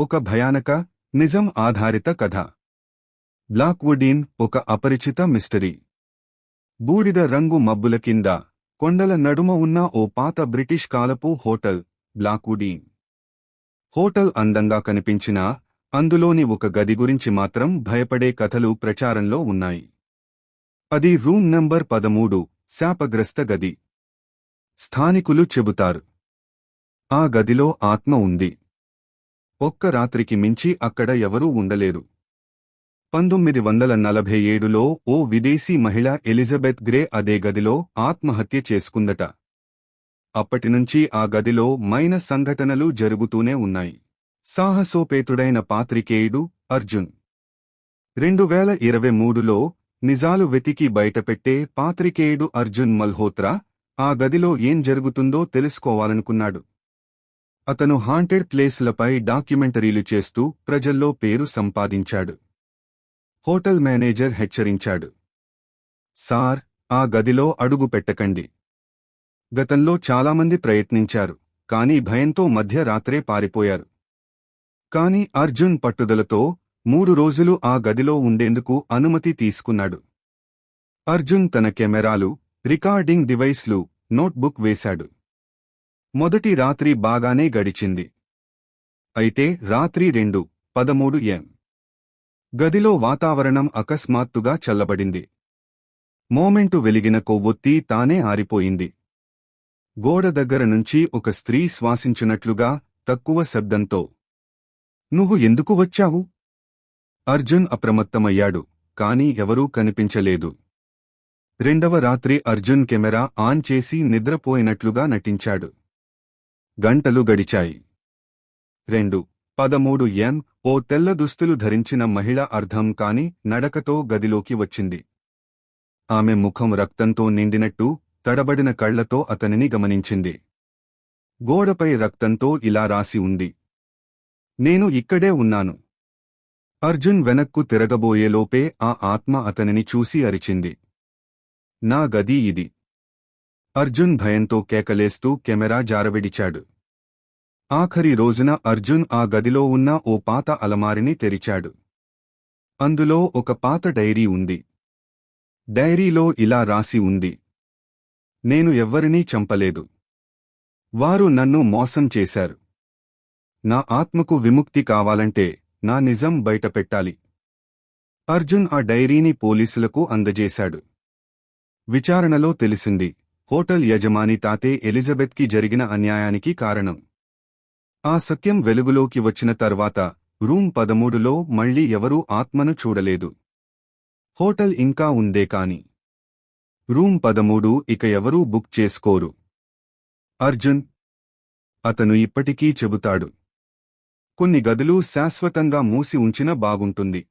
ఒక భయానక నిజం ఆధారిత కథ. బ్లాక్వుడీన్ ఒక అపరిచిత మిస్టరీ. బూడిద రంగు మబ్బుల కింద కొండల నడుమ ఉన్న ఓ పాత బ్రిటిష్ కాలపు హోటల్ బ్లాక్వుడీన్ హోటల్ అందంగా కనిపించినా అందులోని ఒక గది గురించి మాత్రం భయపడే కథలు ప్రచారంలో ఉన్నాయి. అది రూమ్ నంబర్ పదమూడు శాపగ్రస్త గది. స్థానికులు చెబుతారు. ఆ గదిలో ఆత్మ ఉంది. ఒక్క రాత్రికి మించి అక్కడ ఎవరూ ఉండలేరు. పంతొమ్మిది వందల నలభై ఏడులో ఓ విదేశీ మహిళ ఎలిజబెత్ గ్రే అదే గదిలో ఆత్మహత్య చేసుకుందట. అప్పటినుంచి ఆ గదిలో మైన సంఘటనలు జరుగుతూనే ఉన్నాయి. సాహసోపేతుడైన పాత్రికేయుడు అర్జున్. రెండు వేల ఇరవై మూడులో నిజాలు వెతికి బయటపెట్టే పాత్రికేయుడు అర్జున్ మల్హోత్రా ఆ గదిలో ఏం జరుగుతుందో తెలుసుకోవాలనుకున్నాడు. అతను హాంటెడ్ ప్లేస్లపై డాక్యుమెంటరీలు చేస్తూ ప్రజల్లో పేరు సంపాదించాడు. హోటల్ మేనేజర్ హెచ్చరించాడు. సార్ ఆ గదిలో అడుగు పెట్టకండి. గతంలో చాలామంది ప్రయత్నించారు కాని భయంతో మధ్యరాత్రే పారిపోయారు. కాని అర్జున్ పట్టుదలతో మూడు రోజులు ఆ గదిలో ఉండేందుకు అనుమతి తీసుకున్నాడు. అర్జున్ తన కెమెరాలు రికార్డింగ్ డివైస్లు నోట్బుక్ వేశాడు. మొదటి రాత్రి బాగానే గడిచింది. అయితే రాత్రి రెండు పదమూడు ఎం. గదిలో వాతావరణం అకస్మాత్తుగా చల్లబడింది. మోమెంటు వెలిగిన కొవ్వొత్తి తానే ఆరిపోయింది. గోడ దగ్గర నుంచి ఒక స్త్రీ శ్వాసించినట్లుగా తక్కువ శబ్దంతో నువ్వు ఎందుకు వచ్చావు? అర్జున్ అప్రమత్తమయ్యాడు కాని ఎవరూ కనిపించలేదు. రెండవ రాత్రి అర్జున్ కెమెరా ఆన్ చేసి నిద్రపోయినట్లుగా నటించాడు. గంటలు గడిచాయి. రెండు పదమూడు ఎం ఓ తెల్ల దుస్తులు ధరించిన మహిళ అర్థం కాని నడకతో గదిలోకి వచ్చింది. ఆమె ముఖం రక్తంతో నిండినట్టు తడబడిన కళ్ళతో అతనిని గమనించింది. గోడపై రక్తంతో ఇలా రాసి ఉంది. నేను ఇక్కడే ఉన్నాను. అర్జున్ వెనక్కు తిరగబోయేలోపే ఆ ఆత్మ అతనిని చూసి అరిచింది. నా గది ఇది. అర్జున్ భయంతో కేకలేస్తూ కెమెరా జారవిడిచాడు. ఆఖరి రోజున అర్జున్ ఆ గదిలో ఉన్న ఓ పాత అలమారిని తెరిచాడు. అందులో ఒక పాత డైరీ ఉంది. డైరీలో ఇలా రాసి ఉంది. నేను ఎవ్వరినీ చంపలేదు. వారు నన్ను మోసం చేశారు. నా ఆత్మకు విముక్తి కావాలంటే నా నిజం బయటపెట్టాలి అర్జున్ ఆ డైరీని పోలీసులకు అందజేశాడు. విచారణలో తెలిసింది హోటల్ యజమాని తాతే ఎలిజబెత్కి జరిగిన అన్యాయానికి కారణం. ఆ సత్యం వెలుగులోకి వచ్చిన తర్వాత రూమ్ పదమూడులో మళ్ళీ ఎవరూ ఆత్మను చూడలేదు. హోటల్ ఇంకా ఉందే కాని. రూమ్ పదమూడు ఇక ఎవరూ బుక్ చేసుకోరు. అర్జున్. అతను ఇప్పటికీ చెబుతాడు. కొన్ని గదులు శాశ్వతంగా మూసి ఉంచిన బాగుంటుంది.